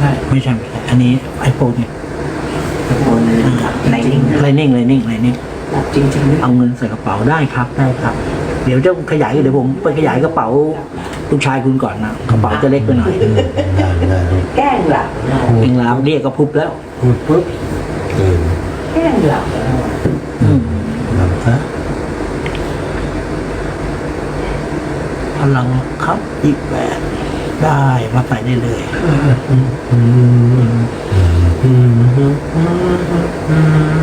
ไม่ใช่ไม่ใช่ไม่ใช่ อันนี้ไอโฟนเนี่ยโอนไลนิ่งไลนิ่งไลนิ่งไลนิ่งแบบจริงๆด้วยเอาเงินใส่กระเป๋าได้ครับได้ครับ เดี๋ยวจะขยายเดี๋ยวผมไปขยายกระเป๋าลูกชายคุณก่อนนะกระเป๋าจะเล็กไปหน่อยได้ได้แกล้งหลับเองลามเรียกก็พุบแล้วพูดปุ๊บตื่นแกล้งหลับแล้วอืมหลับซะพลังครับอีกแบบ ได้มาใส่ได้เลย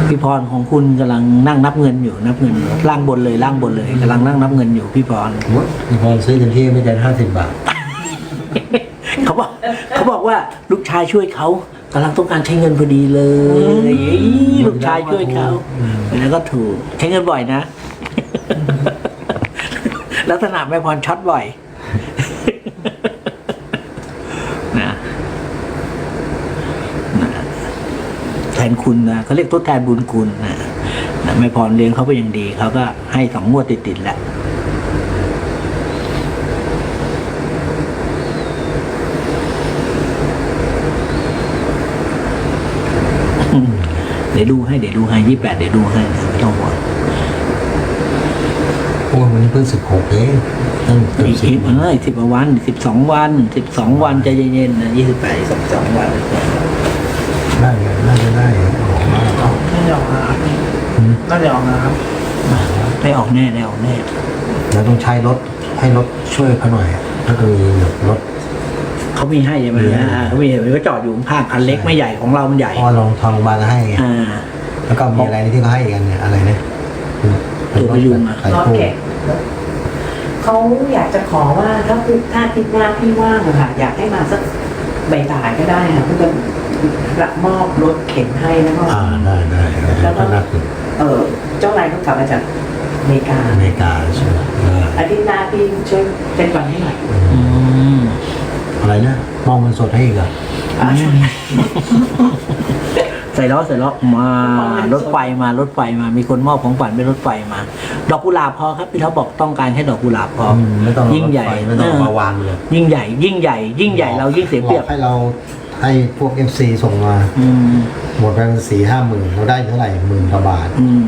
พี่พรของคุณกำลังนั่งนับเงินอยู่นับเงินอยู่ล่างบนเลยล่างบนเลยกำลังนั่งนับเงินอยู่พี่พรมีพอซื้อเต็มที่ไม่เกินห้าสิบบาทเขาบอกเขาบอกว่าลูกชายช่วยเขากำลังต้องการใช้เงินพอดีเลยลูกชายช่วยเขาแล้วก็ถูกใช้เงินบ่อยนะลักษณะแม่พรช็อตบ่อย นะนะแทน คุณนะเขาเรียกทดแทนบุญคุณนะนะแม่พรเลี้ยงเขาไปอย่างดีเขาก็ให้สองงวดติดๆแหละเดี๋ยวดูให้เดี๋ยวดูให้ยี่แปดเดี๋ยวดูให้นะไม่ต้องห่วงโอ้ยวันนี้เพิ่งสิบหกเองตั้งเกือบอีกสิสิบบเอ้ยสิบวันสิบสองวันสิบสองวันใจเย็นๆนะยี่สิบแปดสิบสองวัน ได้เลยน่าจะได้ออกมา น่า จะออกนะครับน่าจะออกนะครับได้ออกแน่ได้ออกแน่แล้วต้องใช้รถให้รถช่วยเขาหน่อยถ้าจะมีแบบรถเขามีให้ใช่ไหมมีให้อ่าเขามีเห็นว่าจอดอยู่ข้างคันเล็กไม่ใหญ่ของเรามันใหญ่พ่อลองทองมาให้ไงอ่าแล้วก็มีอะไรที่เขาให้อีกันเนี่ยอะไรเนี่ยตัวพยุงอะไข่รอคู่แกะเขาอยากจะขอว่าถ้าพี่ถ้าอาทิตย์หน้าพี่ว่างอะค่ะอยากให้มาสักบ่ายๆก็ได้ค่ะเพื่อจะ รับมอบรถเข็นให้แล้วก็อ่าได้ได้แล้วก็ก็นัดเออเจ้านายก็กลับมาจากอเมริกาอเมริกาใช่ไหมเอออาทิตย์หน้าพี่ช่วยเป็นวันให้หน่อยอืมอะไรนะมองเงินสดให้อีกเหรออะใส่ล้อใส่ล้อมารถไฟมารถไฟมา มีคนมอบของขวัญเป็นรถไฟมา ดอกกุหลาบพอครับพี่ท็อปบอกต้องการแค่ดอกกุหลาบพอมไม่ต้องเอายิ่งใหญ่รถไฟไม่ต้องเอามาวางเลยยิ่งใหญ่ ยิ่งใหญ่ ยิ่งใหญ่เรายิ่งเสียเปรียบบอกให้เรา ให้พวกเอฟซีส่งมา อืมหมดไปสี่ห้าหมื่นเราได้เท่าไหร่หมื่นกว่าบาทอืม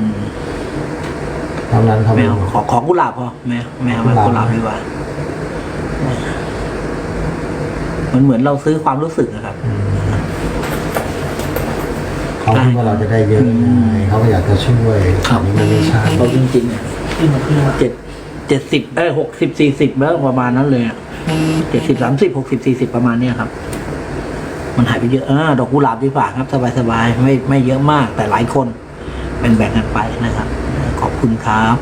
เท่านั้นเท่าแมนั้นวขอขอกุหลาบพอแมวแมวมากุกุหหลาลาบบดีกว่ามันเหมือนเราซื้อความรู้สึกนะครับอืมเขาคิดว่าเราจะได้เยอะอืมไงเขาก็อยากจะช่วยครับอันนี้มันไม่ใช่เราจริงๆเนี่ยขึ้นมาขึ้นมาเจ็ดเจ็ดสิบเอ้หกสิบสี่สิบแล้วประมาณนั้นเลยเจ็ดสิบสามสิบหกสิบสี่สิบประมาณเนี้ยครับ มันหายไปเยอะเออดอกกุหลาบดีกว่าครับ สบายๆไม่ไม่เยอะมาก แต่หลายคนแบ่งๆกันไปนะครับ ขอบคุณครับ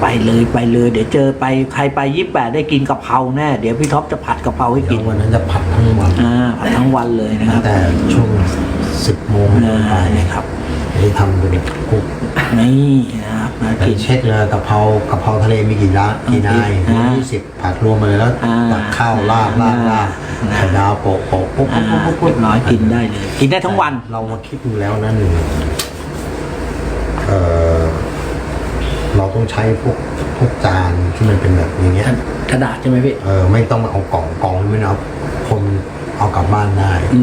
ไปเลยไปเลย เดี๋ยวเจอไปใครไปยี่แปดได้กินกะเพราแน่เดี๋ยวพี่ท็อปจะผัดกะเพราให้เดี๋กิยวนวันนั้นจะผัดทั้งวันอ่าผัดทั้งวันเลยนะคตั้รังบแต่ช่วงสิบโมงเป็นต้นไปอ่านะครับ ที่ทำเป็นคุกนี่นะครับมาไปกิน เช็คเลยกะเพรากะเพราทะเลมีกี่ร้านกี่นายอ่ายี่สิบผัดรวมไปเลยแล้วอ่าตักข้าวราดราดราดอ่า ไข่ดาวโปะโปะปุ๊บอ่าปุ๊บปุ๊บปุ๊บเรียบร้อยกินได้เลย กินได้ทั้งวัน เรามาคิดดูแล้วนะหนึ่งเออเราต้องใช้พวกพวกจานที่มันเป็นแบบอย่างเงี้ย กระดาษใช่ไหมพี่เออไม่ต้องเอากล่องกล่องไม่เอาคนเอากลับบ้านได้อื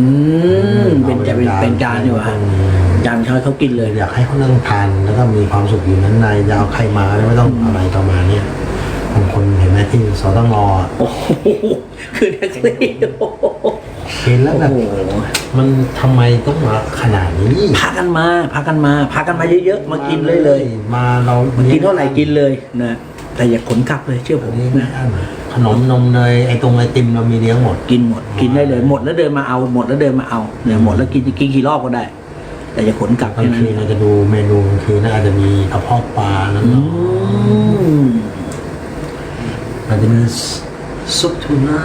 มเป็นจะเป็นเป็นจานอยู่อะอืมจานช้อยเขากินเลย อยากให้เขานั่งทานแล้วก็มีความสุขอยู่นั้นในจะเอาใครมาไม่ต้องอะไรประมาณเนี้ยบางคนเห็นไหมที่สตงอะโอ้โหคือแท็กซี่โอ้โหเห็นแล้วแบบโอ้โหมันทำไมต้องมาขนาดนี้พากันมาพากันมาพากันมาเยอะๆมากินเลยเลย มาเรามากินเท่าไหร่กินเลยนะแต่อย่าขนกลับเลยเชื่อผมนี่ไม่นะอั้นขนมนมเนยไอ้ตรงไอติมเรามีเลี้ยงหมดกินหมดกินได้เลยหมดแล้วเดินมาเอาหมดแล้วเดินมาเอาเนี่ยหมดแล้วกินกินกี่รอบก็ได้ แต่อย่าขนกลับกลาแค่งนั้นคืนเราจะดูเมนูกลางคืนน่าจะมีกระเพาะปลานั้นอืเนาะมอาจจะมีซุปทูน่า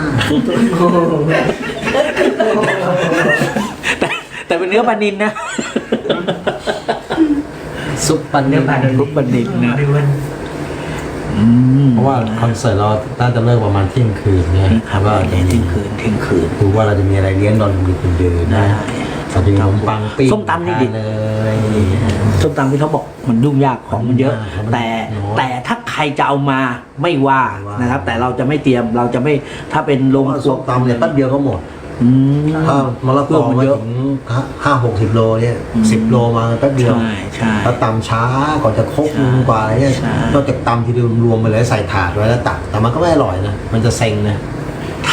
แต่แต่เป็นเนื้อปลานินนะ ซุปปันเนื้อปลาซุปปลานิลนะอืมเพราะว่าคอนเสิร์ตเราน่าจะเลิกประมาณเที่ยงคืนเนี่ยครับว่าจะเที่มียงคืนเที่ยงคืนดูว่าเราจะมีอะไรเลี้ยงตอนดึกๆดื่นๆได้นะ สก็จะมีขนมปังปิ้งส้มตำนี่ดิทานเลยส้มตำที่เขาบอกมันยุ่งยากของมันเยอะมันแต่น้อยแต่ถ้าใครจะเอามาไม่ว่าไม่ว่านะครับ แต่เราจะไม่เตรียมเราจะไม่ถ้าเป็นโรงครัส้วมตำเนี่ยแป๊บเดียวก็หมดอืม ถ้ามะละกอเครื่องมันมาเยอะถึงห้าหกสิบโลเนี่ยอืมสิบโลมาแป๊บเดียวใช่ใช่แล้วตำช้าก่อนจะครบใช่นึงกว่าอะไรเนี่ยใช่ นอกจากตำทีเดียวรวมไปเลยใส่ถาดไว้แล้วตักแต่มันก็ไม่อร่อยนะมันจะเซ็งนะ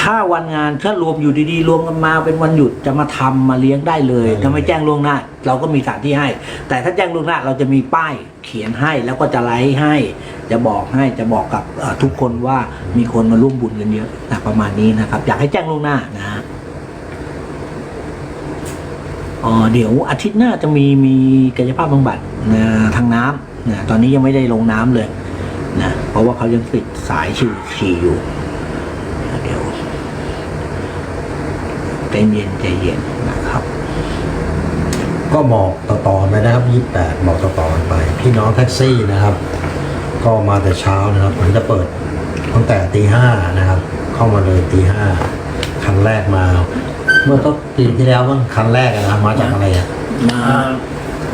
ถ้าวันงานถ้ารวมอยู่ดีๆ รวมกันมาเป็นวันหยุดจะมาทำมาเลี้ยงได้เลยได้เลยถ้าไม่แจ้งล่วงหน้า เราก็มีสถานที่ให้ แต่ถ้าแจ้งล่วงหน้าเราจะมีป้ายเขียนให้แล้วก็จะไลฟ์ให้ จะบอกให้จะบอกกับเอ่อทุกคนว่ามีคนมาร่วมบุญกันเยอะนะประมาณนี้นะครับ อยากให้แจ้งล่วงหน้านะฮะอ๋อเดี๋ยวอาทิตย์หน้าจะมีมีกายภาพบำบัดนะทางน้ำนะตอนนี้ยังไม่ได้ลงน้ำเลยนะเพราะว่าเขายังติดสายฉี่ฉี่อยู่ เดี๋ยว ใจเย็นใจเย็นนะครับ ก็บอกต่อๆไปนะครับยี่แปดบอกต่อๆกันไป พี่น้องแท็กซี่นะครับ ก็มาแต่เช้านะครับผมจะเปิดตั้งแต่ตีห้านะครับ เข้ามาเลยตีห้าคันแรกมา เมื่อต้นปีที่แล้วมั้งคันแรกอะนะมาจากอะไรอะมา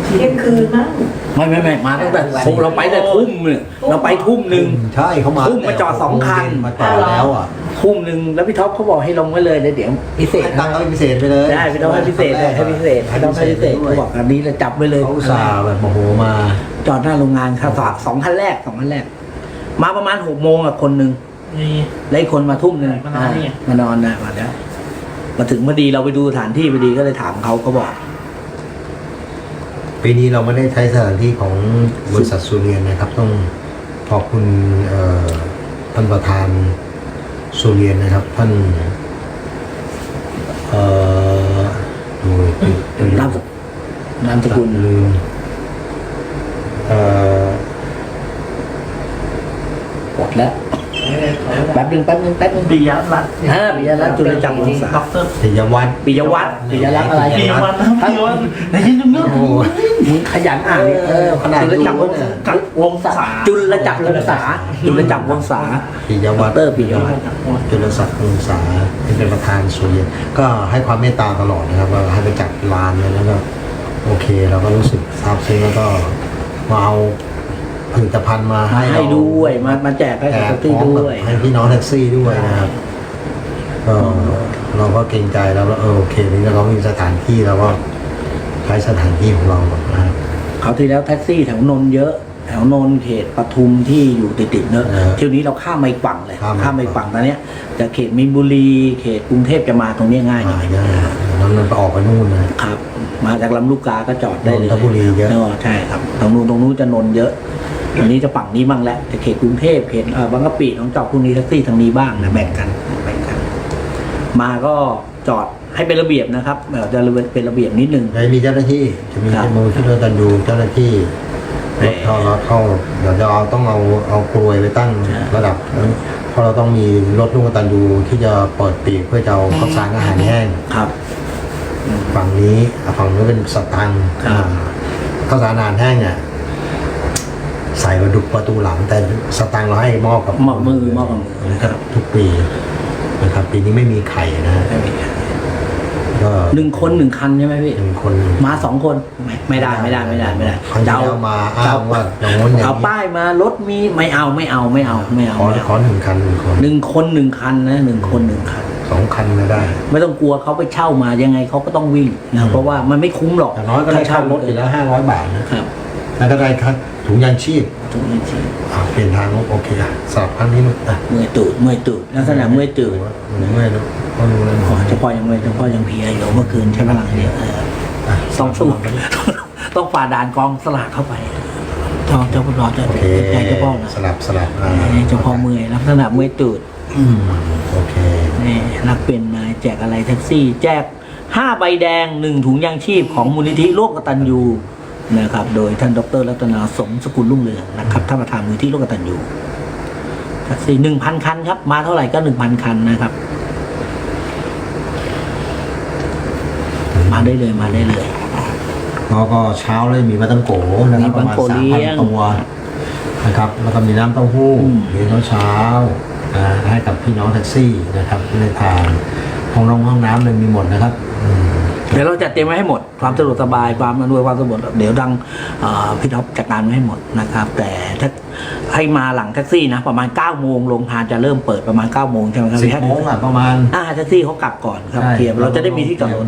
เที่ยงคืนมั้งไม่ไม่ไม่มาตั้งแต่ทุ่มเราไปแต่ทุ่มเนี่ยเราไปทุ่มหนึ่งใช่เขามาทุ่มมาจอดสองคันมาจอดแล้วอะ ทุ่มหนึ่งแล้วพี่ท็อปเขาบอกให้ลงไว้เลยเดี๋ยวเดี๋ยวพิเศษให้ตังค์เขาเป็นพิเศษไปเลยได้พี่ท็อปให้พิเศษเลยให้พิเศษให้ต้องให้พิเศษเขาบอกอันนี้เราจับไว้เลยเขาอุตส่าห์แบบโอ้โหมา จอดหน้าโรงงานครับสองสองคันแรกสองคันแรก มาประมาณหกโมงอะคนหนึ่งมีแล้วอีกคนมาทุ่มหนึ่งมานอนนี่ไงมานอนนะมาแล้วมาถึงพอดีเราไปดูสถานที่พอดีก็เลยถามเขาเขาบอกปีนี้เราไม่ได้ใช้สถานที่ของบริษัทสุเรียนนะครับ ต้องขอบคุณเอ่อท่านประธาน สุเรียนนะครับท่านเอ่อดูติดติดนามสนามสกุลลืมเอ่อหมดแล้ว แป๊บหนึงแป๊บหนึงแป๊บหนึงปิยรัตน์อ่าปิยรัตน์จุลจักรวงศาด็อกเตอร์ปิยวัฒน์ปิยวัฒน์ปิยรัตน์อะไรปิยวัฒน์นะปิยวัฒน์ในที่นึงเนอะโอ้โหมึงขยันอ่านนี่เออขนาดจุลจักรวงรู้เนี่ยจักรวงศาจุลจักรวงศาจุลจักรวงศาปิยดวัฒน์รปิยวัฒน์จุลศักดิ์วงศาที่เป็นประธานสุเรียนก็ให้ความเมตตาตลอดนะครับว่าให้ไปจัดลานเนี่ยแล้วก็โอเคเราก็รู้สึกซาบซึ้งแล้วก็มาเอา ผลิตภัณฑ์มาให้ให้เราด้วยมามาแจกให้แจกับกที่พร้อมกับด้วยให้พี่น้องแท็กซี่ด้วยนะครับก็เราก็เกรงใจแล้วว่าเออโอเคนี่เรามีสถานที่เราก็ใช้สถานที่ของเรานะครับ เขาวที่แล้วแท็กซี่แถวนนท์เยอะ แถวนนท์เขตปทุมที่อยู่ติดๆเนอะเออเที่ยวนี้เราข้ามมาอีกฝั่งเลยข้ามมาข้ามมาอีกฝั่งตอนเนี้ยจะเขตมินบุรีเขตกรุงเทพจะมาตรงเนี้ยง่ายหน่อ่าอยง่ายแล้วมันไปออกไปนู่นนะ ครับ มาจากลำลูกกาก็จอดได้เลยนนทบุรีเยอะใช่ครับตรงนู้นตรงนู้นจะนนท์เยอะ อันนี้จะฝั่งนี้บ้างแหละจะเขตกรุงเทพเขตเอ่อบางกะปิหนองจอกพวกนี้แท็กซี่ทางนี้บ้างนะแบ่งกันแบ่งกัน มาก็จอดให้เป็นระเบียบนะครับเอ่อจะเป็นระเบียบนิดนึงจะมีเจ้าหน้าที่จะมีครับมูลที่เราจะดูเจ้าหน้าที่รถเข้ารถเข้าเดี๋ยวจะเอาต้องเอาเอากลวยไปตั้งใช่ระดับนั้นเพราะเราต้องมีรถลูกกตันยูที่จะเปิดปีกเพื่อจะเอาข้าวสารอาหารแห้งครับ ฝั่งนี้อะฝั่งนู้นเป็นสตังค์ครับอ่าข้าวสารอาหารแห้งเนี่ยใส่ประดุกประตูหลังแต่สตังค์เราให้มอบกับมอบมือมอบกับมือนะครับทุกปีนะครับ ปีนี้ไม่มีไข่นะฮะก็หนึ่งคนหนึ่งคันใช่ไหมพี่หนึ่งคนมาสองคนไม่ไม่ได้ไม่ได้ไม่ได้ไม่ได้ครั้งที่แล้วมาอ้างว่าอย่างง้นอย่างเอานี้ป้ายมารถมีไม่เอาไม่เอาไม่เอาไม่เอาขอไม่ขอเอาหนึ่งคันหนึ่งคนหนึ่งคนหนึ่งคันนะหนึ่งคนหนึ่งคันสองคันไม่ได้ ไม่ต้องกลัวเขาไปเช่ามายังไงเขาก็ต้องวิ่งอืนะมเพราะว่ามันไม่คุ้มหรอกอย่างน้อยก็ได้ค่ารถอยู่แล้วห้าร้อยบาทนะครับ แล้วก็ได้ค่าถุงยางชีพถูกจริงอะเปลี่ยนทางโอเคอะสลับครั้งนี้นุ๊กอะๆเมื่อยตูดเมื่อยตูดลักษณะเมื่อยตูดหนูเมื่อยนุ๊กก็รู้แล้วอ๋อเฉพาะยังเมื่อยเฉพาะยังเพลียอยู่เมื่อคืนใช้พลังเยอะเอออะต้องสู้ต้องฝ่าด่านกองสลากเข้าไปทองเจ้าพ่อรอเจ้าโอเคใจเจ้าพ่อนะสลับสลับอ่าเจ้าพ่อเมื่อยลักษณะเมื่อยตูดอืมโอเคนี่รักเป็นนายแจกอะไรแท็กซี่ แจกห้าใบแดงหนึ่งถุงยางชีพของมูลนิธิโลกกตัญญู นะครับ โดยท่านดรรัตนาสมสกุลรุ่งเรืองนะครับท่านประธานมูลนิธิโลกกตัญญูแท็กซี่หนึ่งพันคันครับ มาเท่าไหร่ก็หนึ่งพันคันนะครับ มาได้เลยมาได้เลยแล้วก็เช้าเลยมีปลาตังโกนะครับมีปปลาระมาณโกสามเลี้พันยงตัวนะครับแล้วก็มีน้ำเต้าหู้อืมเลี้ยงเช้าๆอ่าให้กับพี่น้องแท็กซี่นะครับที่ได้ทานห้องน้องห้องน้ำเลยมีหมดนะครับอืมแดี๋ยวเราจัดเตรียมไว้ให้หมด ความสะดวกสบายความอำนวยความสะดวกเดี๋ยวดังเอ่อพี่ท็อปจัดการไว้ให้หมดนะครับ แต่ถ้าให้มาหลังแท็กซี่นะประมาณ9ก้าโมงโรงทานจะเริ่มเปิดประมาณ9ก้าโมงใช่ไหมครับสิบพี่โมงอะประมาณอ่าแท็กซี่เขากลับก่อนครับใช่เคลียร์เราจะได้มีที่จอดรถ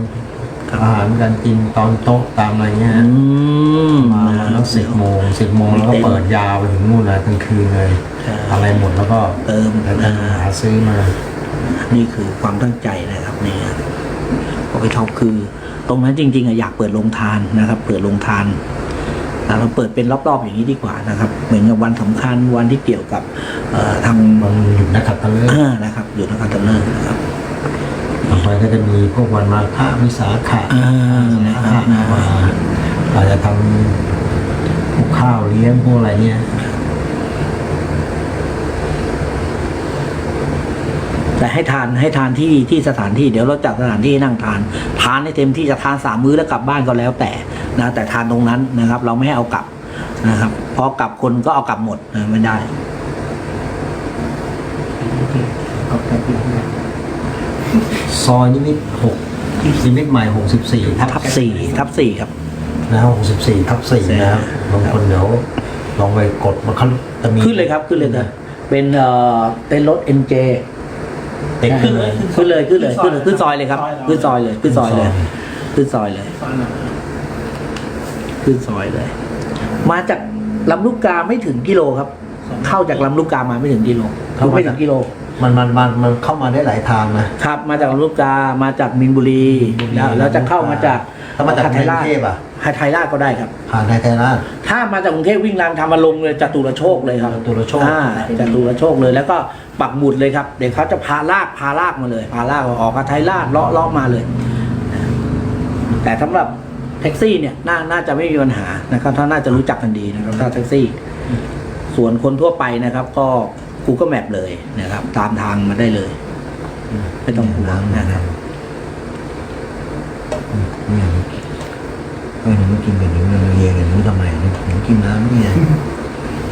อาหารการกินตอนโต๊ะตามอะไรเงี้ยอืมมาประมาณสักสิบโมงสิบโมงแล้วก็เปิดยาวไปถึงนู่นเลยกลางคืนเลยใช่อะไรหมดแล้วก็เติมไปหาซื้อมา นี่คือความตั้งใจนะครับนี่ครับพอไปท็อปคือ ตรงนั้นจริงๆอะอยากเปิดโรงทานนะครับ เปิดโรงทานแต่เราเปิดเป็นรอบๆอย่างนี้ดีกว่านะครับ เหมือนกับวันสำคัญวันที่เกี่ยวกับเอ่อทางมันหยุดนักขัตฤกษ์อ่านะครับอยู่ทางการตะเลิกนะครับต่อไปก็จะมีพวกวันมาฆวิสาขะอ่านะครับนะมาอาจจะทำพวกข้าวเลี้ยงพวกอะไรเนี่ย แต่ให้ทานให้ทานที่ที่สถานที่เดี๋ยวเราจัดสถานที่ให้นั่งทาน ทานให้เต็มที่จะทานสามมื้อแล้วกลับบ้านก็แล้วแต่นะแต่ทานตรงนั้นนะครับ เราไม่ให้เอากลับนะครับพอกลับคนก็เอากลับหมดนะไม่ได้ซอยนิมิตหกนิมิตใหม่หกสิบสี่ทัทับสี่ทับสี่ครับนะครับหกสิบสี่ทับสี่นะครับบางคนเดี๋ยวลองไปกดมันเขาจะมีขึ้นเลยครับขึ้นเลยครับเป็นเอ่อเป็นรถ NJ เต็มขึ้นเลย ขึ้นเลยขึ้นเลยขึ้นเลยขึ้นซอยเลยครับ ขึ้นซอยเลย ขึ้นซอยเลย ขึ้นซอยเลย ขึ้นซอยเลย มาจากลำลูกกาไม่ถึงกิโลครับ เข้าจากลำลูกกามาไม่ถึงกิโลไม่ถึงกิโล มันมันมันมันเข้ามาได้หลายทางนะครับ มาจากลำลูกกามาจากมินบุรีแล้วแล้วจะเข้ามาจาก ถ้ามาจากไทยราชกรุงเทพอะไทยราชก็ได้ครับ ผ่านไทยไทยราช ถ้ามาจากกรุงเทพวิ่งรางธรรมลงเลยจตุรโชคเลยครับจตุรโชค อ่าจตุรโชคเลยแล้วก็ปักหมุดเลยครับ เดี๋ยวเขาจะพาลากพาลากมาเลย พาลากออกกับไทยราชเลาะเลาะมาเลย แต่สำหรับแท็กซี่เนี่ยน่าน่าจะไม่มีปัญหานะครับถ้าน่าจะรู้จักกันดีนะครับถ้าแท็กซี่ ส่วนคนทั่วไปนะครับ ก็กูก็แมปเลยนะครับ ตามทางมาได้เลยไม่ต้องห่วงนะครับเนี่ ยเออหนูไม่กินกันหนูเรียนกันหนูทำไมหนูหนูกินน้ำเนี่ย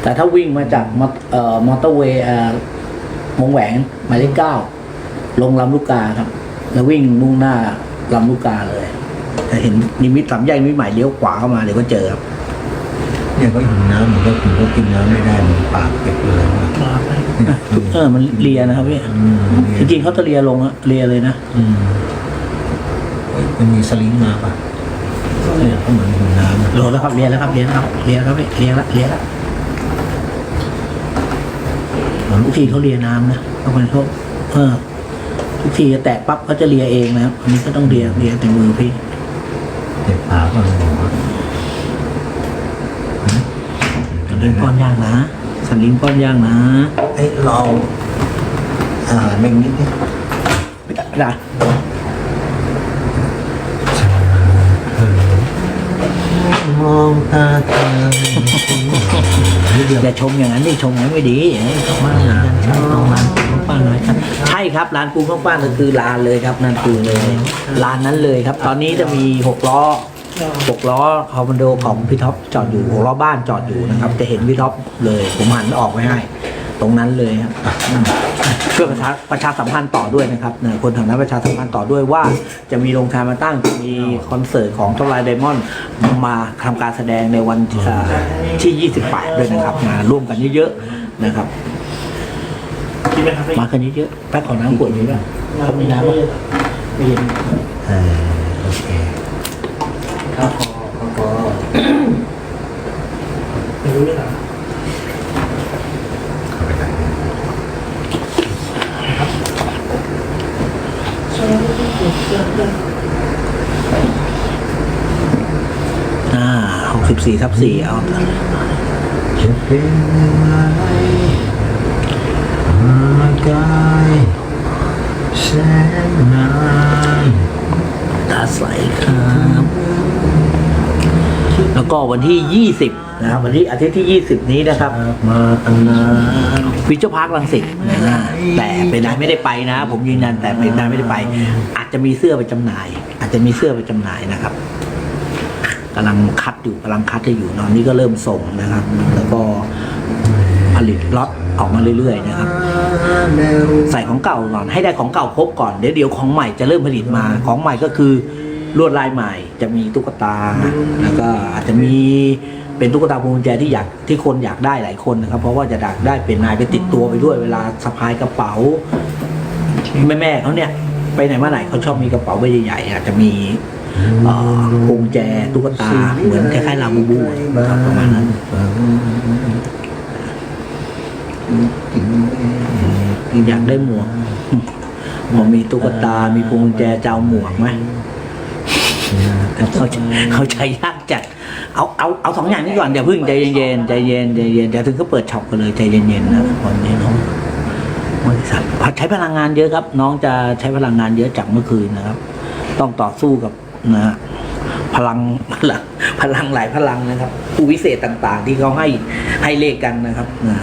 แต่ถ้าวิ่งมาจากมอเอ่อมอเตอร์เวย์เอ่อวงแหวนหมายเลขเก้าลงลำลูกกาครับ แล้ววิ่งมุ่งหน้าลำลูกกาเลยแต่เห็นนิมิตสามแยกนิมิตใหม่เลี้ยวขวาเข้ามาเดี๋ยวก็เจอครับเนี่ยก็หิวน้ำหนูก็กินก็กินน้ำไม่ได้มันปากเก็บเลยว่ะเออมันเลียนะครับพี่อืมจริงๆเขาจะเลียลงอะเลียเลยนะอืมเฮ้ยมันมีสลิงมาป่ะ เนี่ยก็เหมือนหิวน้ำอะโลแล้วครับเลียแล้วครับเลียแล้วครับเลียแล้วครับพี่เลียแล้วเลียแล้วทุกทีเขาเลียน้ำนะบางคนเขาเออทุกทีจะแตะปั๊บเขาจะเลียเองนะครับอันนี้ก็ต้องเลียเลียแต่มือพี่เจ็บปากก็เลยบอกว่าสันลิงป้อนย่างนะสันลิงป้อนย่างนะเอ้ยเราเอาอาหารแม่งนิดนิดไม่ได้ มองตาเธอนิดเดียวอย่าชมอย่างนั้นดิชมอย่างนั้นไม่ดีเอ้ยชมากเลยใช่ต้องร้านปูข้าวปั้นเลยครับใช่ครับร้านปูข้าวปั้นก็คือร้านเลยครับนั่นคือเลยร้านนั้นเลยครับ ตอนนี้จะมีหกล้อหกล้อคอมมานโดของพี่ท็อปจอดอยู่หกล้อบ้านจอดอยู่นะครับ จะเห็นพี่ท็อปเลย ผมหันออกไว้ให้ ตรงนั้นเลยครับ เพื่อประชาประชาสัมพันธ์ต่อด้วยนะครับเนี่ยคนแถวนั้นประชาสัมพันธ์ต่อด้วยว่าจะมีโรงทานมาตั้งจะมีคอนเสิร์ตของท็อปไลน์ไดมอนด์มาทำการแสดงในวันเอ่อที่ 28 ด้วยนะครับมาร่วมกันเยอะๆนะครับคิดไหมครับพี่มากันเยอะๆแป๊กขอน้ำขวดนี้ป่ะเขามีน้ำป่ะไม่เย็นเออโอเคครับพอ ไม่รู้เรื่องอะไร เข้าไปได้ อ่าหกสิ บสี่ทับสี่เอาจะเป็นอะไรมากายแสนนานตาใสครับ แล้วก็วันที่ยี่สิบนะครับ วันที่อาทิตย์ที่ยี่สิบนี้นะครับ มาตั้งนานฟิวเจอร์พาร์คลังสิตนะแต่เป็นนายไม่ได้ไปนะ ผมยืนยันแต่เป็นนายไม่ได้ไป อาจจะมีเสื้อไปจำหน่าย อาจจะมีเสื้อไปจำหน่ายนะครับ กำลังคัดอยู่กำลังคัดให้อยู่ตอนนี้ก็เริ่มส่งนะครับ แล้วก็ผลิตล็อตออกมาเรื่อยๆนะครับ ใส่ของเก่าก่อนให้ได้ของเก่าครบก่อนเดี๋ยวเดี๋ยวของใหม่จะเริ่มผลิตมาของใหม่ก็คือลวดลายใหม่จะมีตุ๊กตา แล้วก็อาจจะมีเป็นตุ๊กตาพวงกุญแจที่อยากที่คนอยากได้หลายคนนะครับ เพราะว่าจะอยากได้เป็นนายไปติดตัวไปด้วยเวลาสะพายกระเป๋า แม่แม่ๆเขาเนี่ย ไปไหนมาไหนเขาชอบมีกระเป๋าใบใหญ่ๆอาจจะมี กุญแจตุ๊กตาเหมือนคล้ายๆลาบูบูครับประมาณนั้นอยากได้หมวกหมวกมีตุ๊กตา มีพวงกุญแจจะเอาหมวกไหมเขาใจเขาใจยากจัด เอาเอาเอาสองอย่างนี้ก่อนอย่าเพึ่งใจเย็นๆใจเย็นใจเย็นอย่าถึงก็เปิดช็อปกันเลยใจเย็นๆนะวันนี้น้องบริษัทใช้พลังงานเยอะครับ น้องจะใช้พลังงานเยอะจากเมื่อคืนนะครับ ต้องต่อสู้กับ นะฮะพลังพลังพลังหลายพลังนะครับผู้วิเศษต่างๆ ที่เขาให้ให้เลขกันนะครับนะ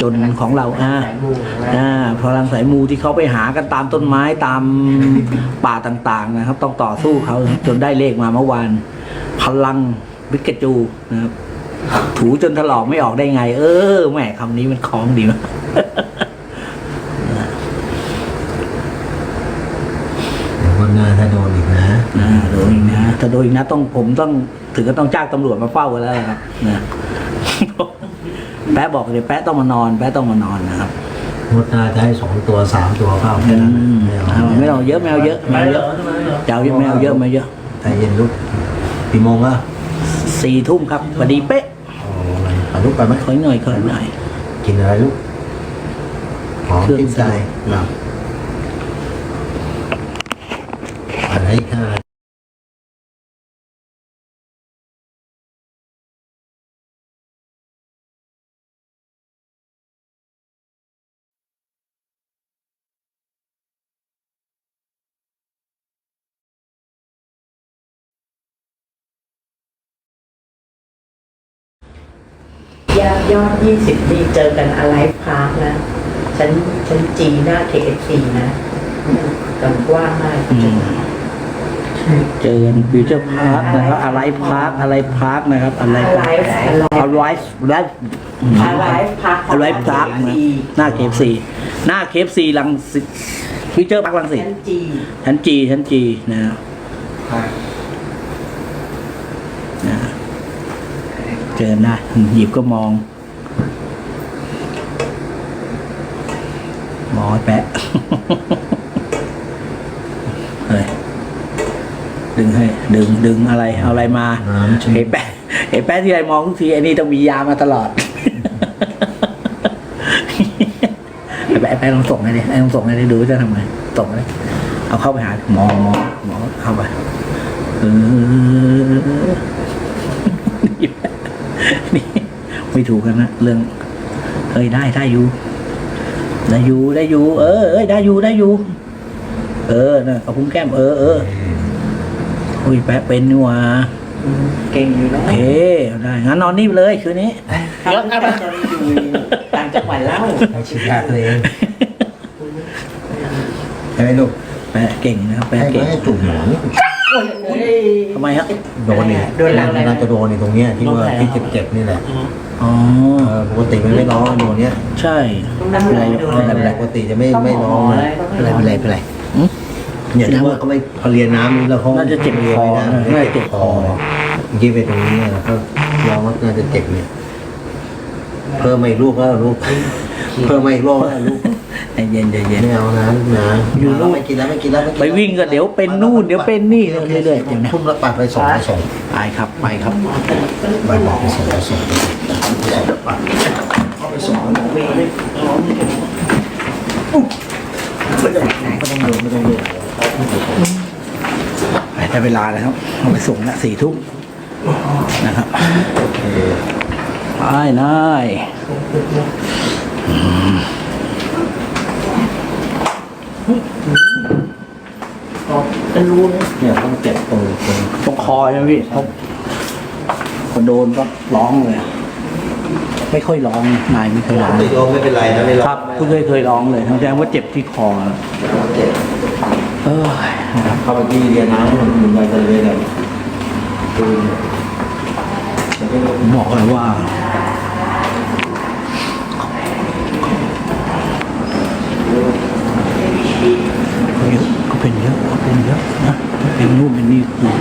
จนของเราอ่าสายมูนะอ่าพลังสายมูที่เขาไปหากันตามต้นไม้ตามป่าต่าง ๆ นะครับ ต้องต่อสู้เขาจนได้เลขมาเมื่อวาน พลังวิกจูนะครับถูจนถลอกไม่ออกได้ไง เออแหมคำนี้มันคล้องดีมาก วันหน้าถ้าโดนอีกนะ อ่าโด นอีกนะถ้าโดนอีกนะต้องผมต้องถึงก็ต้องจ้างตำรวจมาเฝ้ากันแล้วครับนะแป๊ะบอกเลยแป๊ะต้องมานอน แป๊ะต้องมานอนนะครับงดหน้าจะให้สองตัวสามตัวเข้าอืแค่นั้นมเอาไม่เอาเยอะไม่เอาเยอะไม่เอาเยอะจะเอาเยอะไม่เอาเยอะไม่เอาเยอะใจเย็นลูกกี่โมงอะสี่ทุ่มครับพอดีเป๊ะเอาอะไรเอาลูกไปไหมขอหน่อยขอหน่อยกินอะไรลูกหอมเครื่องจิ้มใจหลับอะไรอีกห้ ยอดยอดยี่สิบนี่เจอกันอะไรพาร์คนะฉันฉันจีหน้าเคเอฟซีนะกันกว้างมากอืม เจอกันฟิวเจอร์พาร์คนะครับ อะไรพาร์คอะไรพาร์คนะครับ อะไรอะไรอะไรเอาไลฟ์ไลฟ์อะไรพาร์คเอาไลฟ์พาร์คนะหน้าเคฟซีหน้าเคฟซีลังสิตฟิวเจอร์พาร์คลังสิตฉันจีชั้นจีชั้นจีนะครับนะเจอได้หยิบก็มอง องไอ้แปะเฮ้ยดึงให้ ดึงดึงอะไร เอาอะไรมาน้ำชิ้นไอ้แปะไอ้แปะที่ไรมองทุกทีไอ้นี่ต้องมียามาตลอด ไอ้แปะไอ้แปะลองส่งให้ดิไอ้ลองส่งให้ดิดูว่าจะทำไงส่งเลยเอาเข้าไปหาหมอหมอหมอเข้าไปเออนี่ไม่ถูกกันนะเรื่องเฮ้ยได้ได้อยู่ ได้อยู่ได้อยู่เออเอ้ยได้อยู่ได้อยู่ เออนะกระพุ้งแก้มเออเออโอ้ยแปะเป็นนี่หว่าเก่งอยู่นะโอเคได้งั้นนอนนี่ไปเลยคืนนี้แล้วก็ตอนนี้อยู่ต่างจังหวัดแล้วให้ชิมยาตัวเองใช่ไหมลูกแปะเก่งนะครับแปะให้เก่งให้จุ่มหนอน ทำไมฮะโดนเนี่ยโดนหลังอะไรน่าจะโดนในตรงเนี้ยที่ว่าที่เจ็บเจ็บๆนี่แหละอ๋อเออปกติมันไม่ร้องโดนเนี้ยใช่น้ำลายโดนแต่อะไรปกติจะไม่ไม่ร้องอะนะไรเป็นไรเป็นไรเป็นไรอืมเนี่ยถ้าว่าเขาไม่พอเรียนน้ำนี่แล้วเขาน่าจะเจ็บคอนะน่าจะเจ็บคอเมื่อกี้ไปตรงนี้เนี่ยก็ร้องว่าน่าจะเจ็บเนี่ยเพิ่มมาอีกลูกแล้วลูกเพิ่มมาอีกลูกแล้วลูก ใจเย็นใจเย็นไม่เอานะลูกนะอยู่ลูกไม่กินแล้วไม่กินแล้วม่กินไปแล้ววิ่งก็เดี๋ยวเป็นนู่นเดี๋ยวเป็นนี่เรื่อยๆเดี๋ยวนะทุ่มแล้วปัดไปสองสองไปครับไปครับไปบอกไปสองสองเอาไปสองไม่ต้องไม่ต้องเดินไม่ต้องเดินไปได้เวลาแล้วครับเอาไปส่งละสี่ทุ่มนะครับไปนาย เป็นรูนะเนี่ยต้องเจ็บตรงตรงตรงคอใช่ไหมพี่เขาพอโดนก็ร้องเลย ไม่ค่อยร้องนายไม่เคยร้องไม่ร้องไม่เป็นไรนะไม่ร้องครับเพิ่งเคยเคยร้องเลยแสดงว่าเจ็บที่คอเจ็บเออนะครับเข้าไปที่เรียนน้ำมันมันไปทะเลเนี่ยคือผมบอกเลยว่าเขาเพเป็นเยอะ เป็นเยอะนะเป็นนู่นเป็นนี่คือ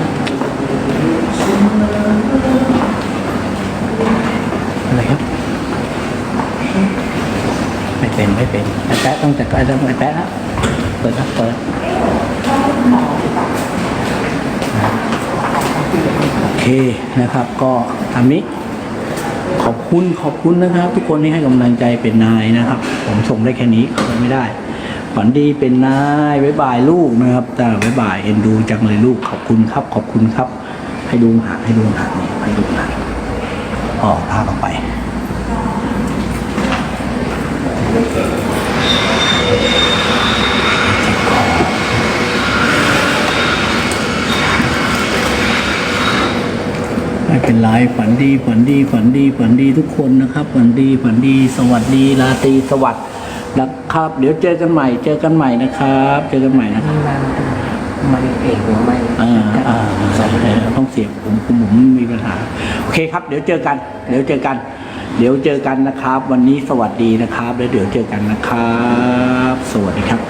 อะไรครับ ไม่เป็นไม่เป็นไอ้แป๊ะต้องจัดการต้องไอ้แป๊ะแล้วเปิดครับเปิดโอเคนะครับ ก็ทำนี้ขอบคุณขอบคุณนะครับ ทุกคนที่ให้กำลังใจเป็นนายนะครับ ผมส่งได้แค่นี้ขอไม่ได้ ฝันดีเป็นนายบ๊ายบายลูกนะครับแต่บ๊ายบายเอ็นดูจังเลยลูกขอบคุณครับ ขอบคุณครับ ให้ดูหางให้ดูหางนี่ให้ดูหางอ๋อพาพออกไปไม่เป็นไรฝันดีฝันดีฝันดีฝันดีทุกคนนะครับ ฝันดีฝันดี สวัสดีราตรีสวัสดิ์ นะครับ เดี๋ยวเจอกันใหม่ เจอกันใหม่นะครับ เจอกันใหม่นะครับ มันเองหรือไม่อ่าอ่าต้องเสียบผมผมผมมีปัญหา โอเคครับ เดี๋ยวเจอกัน เดี๋ยวเจอกัน เดี๋ยวเจอกันนะครับ วันนี้สวัสดีนะครับ แล้วเดี๋ยวเจอกันนะครับ สวัสดีครับ